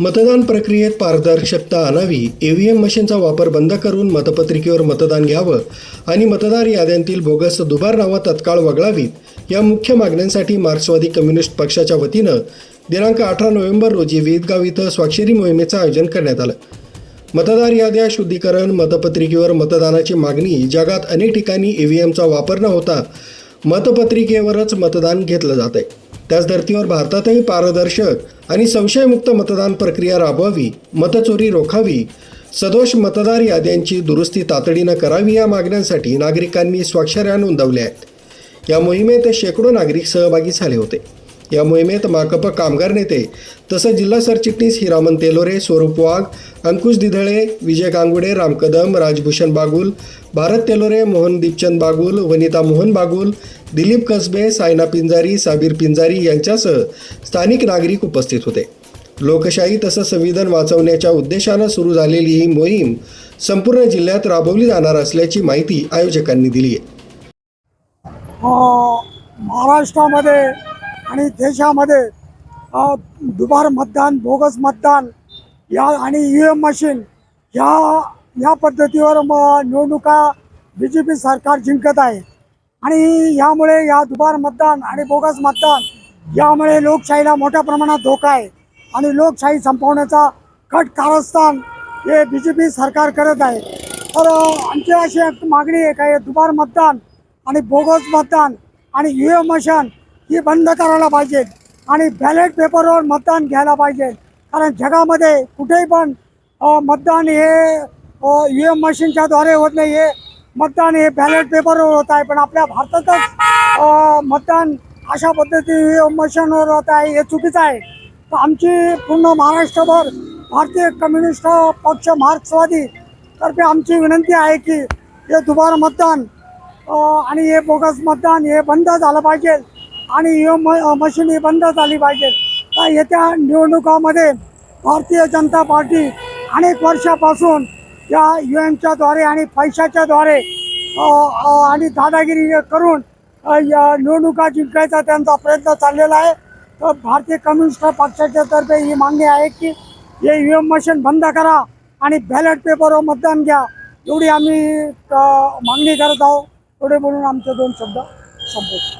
मतदान प्रक्रियेत पारदर्शकता आणावी ईव्हीएम मशीनचा वापर बंद करून मतपत्रिकेवर मतदान घ्यावं आणि मतदार याद्यांतील बोगस दुबार नावं तत्काळ वगळावीत या मुख्य मागण्यांसाठी मार्क्सवादी कम्युनिस्ट पक्षाच्या वतीनं दिनांक अठरा नोव्हेंबर रोजी वेदगाव इथं स्वाक्षरी मोहिमेचं आयोजन करण्यात आलं. मतदार याद्या शुद्धीकरण मतपत्रिकेवर मतदानाची मागणी जगात अनेक ठिकाणी ईव्हीएमचा वापर न होता मतपत्रिकेवरच मतदान घेतलं जात आहे त्याच धर्तीवर भारतातही पारदर्शक आणि संशयमुक्त मतदान प्रक्रिया राबवावी मतचोरी रोखावी सदोष मतदार याद्यांची दुरुस्ती तातडीनं करावी या मागण्यांसाठी नागरिकांनी स्वाक्षऱ्या नोंदवल्या आहेत. या मोहिमेत शेकडो नागरिक सहभागी झाले होते. या मोहिमेत माकप कामगार नेते तसंच जिल्हा सरचिटणीस हिरामन तेलोरे स्वरूप वाघ अंकुश दिधळे विजय गांगुडे राम कदम राजभूषण बागुल भारत तेलोरे मोहन दीपचंद बागुल वनिता मोहन बागुल दिलीप कसबे सायना पिंजारी साबीर पिंजारी यांच्यासह स्थानिक नागरिक उपस्थित होते. लोकशाही तसंच संविधान वाचवण्याच्या उद्देशानं सुरू झालेली ही मोहीम संपूर्ण जिल्ह्यात राबवली जाणार असल्याची माहिती आयोजकांनी दिली आहे. महाराष्ट्रामध्ये आणि देशामध्ये दुबार मतदान बोगस मतदान या आणि ई एम मशीन ह्या या पद्धतीवर म निवडणुका बी जे पी सरकार जिंकत आहे. आणि यामुळे या दुबार मतदान आणि बोगस मतदान यामुळे लोकशाहीला मोठ्या प्रमाणात धोका आहे. आणि लोकशाही संपवण्याचा कट कारस्थान हे बी जे पी सरकार करत आहे. तर आमची अशी एक मागणी आहे का हे दुबार मतदान आणि बोगस मतदान आणि ई एम मशीन ही बंद करायला पाहिजे आणि बॅलेट पेपरवर मतदान घ्यायला पाहिजे. कारण जगामध्ये कुठेही पण मतदान हे ई एम मशीनच्या द्वारे होत नाही हे मतदान हे बॅलेट पेपरवर होत आहे. पण आपल्या भारतातच मतदान अशा पद्धतीने यू एम मशीनवर होत आहे हे चुकीचं आहे. तर आमची पूर्ण महाराष्ट्रभर भारतीय कम्युनिस्ट पक्ष मार्क्सवादी तर्फे आमची विनंती आहे की हे दुबार मतदान आणि हे बोगस मतदान हे बंद झालं पाहिजे. आणि हे म मशीन ही बंद झाली पाहिजे. तर येत्या निवडणुकामध्ये भारतीय जनता पार्टी अनेक वर्षापासून या यू एमच्या द्वारे आणि पैशाच्या द्वारे आणि दादागिरी करून या निवडणुका जिंकायचा त्यांचा प्रयत्न चाललेला आहे. तर भारतीय कम्युनिस्ट पक्षाच्या तर्फे ही मागणी आहे की हे यू एम मशीन बंद करा आणि बॅलेट पेपरवर मतदान घ्या. एवढी आम्ही मागणी करत आहोत. एवढे बोलून आमचे दोन शब्द संपवतो.